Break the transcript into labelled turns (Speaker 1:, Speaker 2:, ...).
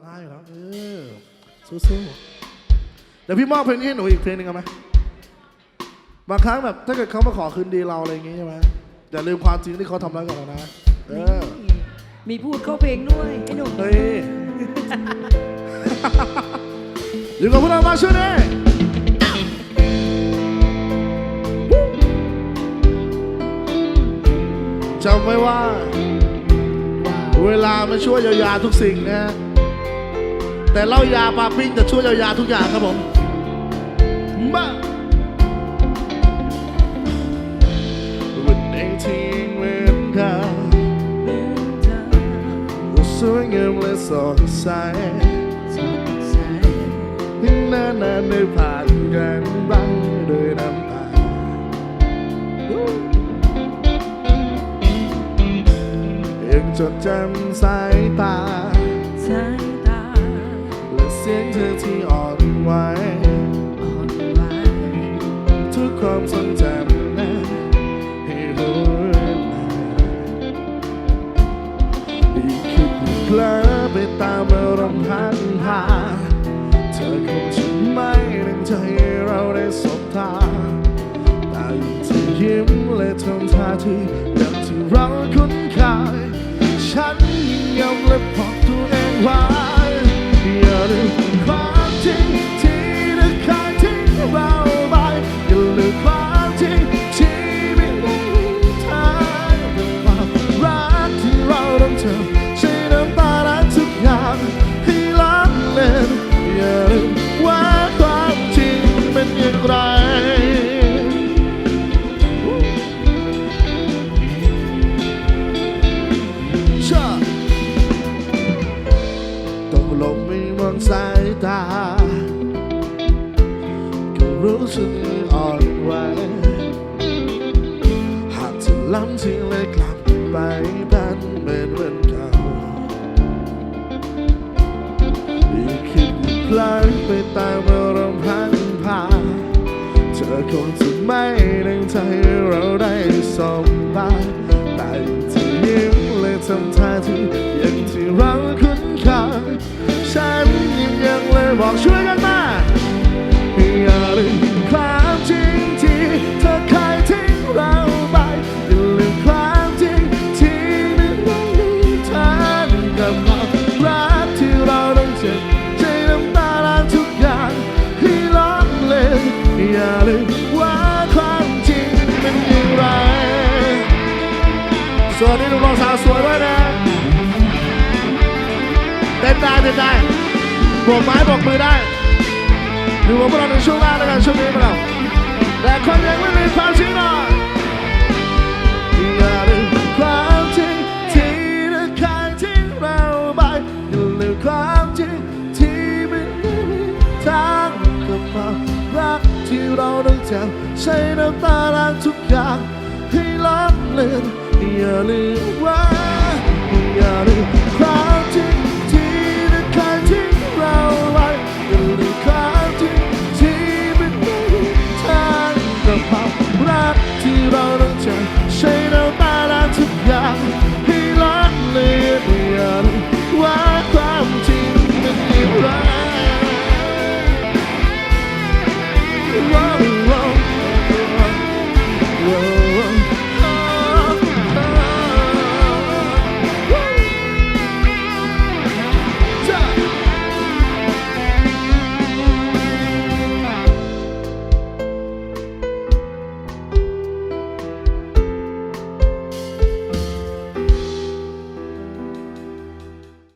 Speaker 1: องไห้อยู่แล้วเออสู้ๆเดี๋ยวพี่มอบเพลงนี้ให้หนูอีกเพลงหนึ่งเอาไหมบางครั้งแบบถ้าเกิดเขามาขอคืนดีเราอะไรอย่างงี้ใช่ไหมอย่าลืมความจริงที่เขาทำร้ายกับเรานะ เออ
Speaker 2: มีพูดเข้าเพลงด้วยไอ้หนุ่ม
Speaker 1: เฮ้ย อยู่กับพวกเรามาช่วยด้วยจำไว้ว่า เวลาไม่ช่วยเยียวยาทุกสิ่งนะฮะ แต่เหล้ายาปลาปิ้งจะช่วยเยียวยาทุกอย่างครับผมมาวันไหนที่เหมือนกันสวยงามและสดใสถึงนานๆได้ผ่านกันบ้างโดยน้ำตายังจดจำสายตา
Speaker 2: สีย
Speaker 1: งเธอที่อ่อนไหว
Speaker 2: อ่อนไหว
Speaker 1: ทุกความทรงจำนั้นให้รู้อีคิดเพลอไปตามอารมณ์พันพาเธอคงจะไม่ตั้งใจเราได้สบตาแต่ยิ่งเธอยิ้มและทำท่าทีอย่างที่เราคุ้นเคยฉันยิ่งยอมและบอกตัวเองว่า สายตา ก็รู้สึกอ่อนไหวหากเธอล้ำที่เลยกลับไปเป็นเหมือนวันเก่าอีกคิดอีกพลังไปตามอารมณ์พันพา เธอคงจะไม่ดังใจเราได้สมบัติแต่ยังจะยิ้มและทำท่าทีอย่างที่เรา บอกช่วยกันมา อย่าลืมความจริงที่เธอเคยทิ้งเราไป อย่าลืมความจริงที่ไม่มีทางกับความรักที่เราต้องเจ็บใจน้ำตาล้างทุกอย่างให้ล้อเล่นอย่าลืมว่าความจริงเป็นอย่างไรสวัสดีหนุ่มสาวสวยด้วยนะเต้นได้เต้นได้ กไม้โบกมือได้ อยู่กับพวกเราในช่วงแรกแล้วกันช่วงนี้มาแล้วแต่คนยังไม่มีความจริงหน่อยอย่าลืมความจริงที่เธอเคยทิ้งเราไปอย่าลืมความจริงที่ไม่มีทางกับความรักที่เราต้องเจ็บใช้น้ำตาล้างทุกอย่างให้ล้างเลือนอย่าลืมว่า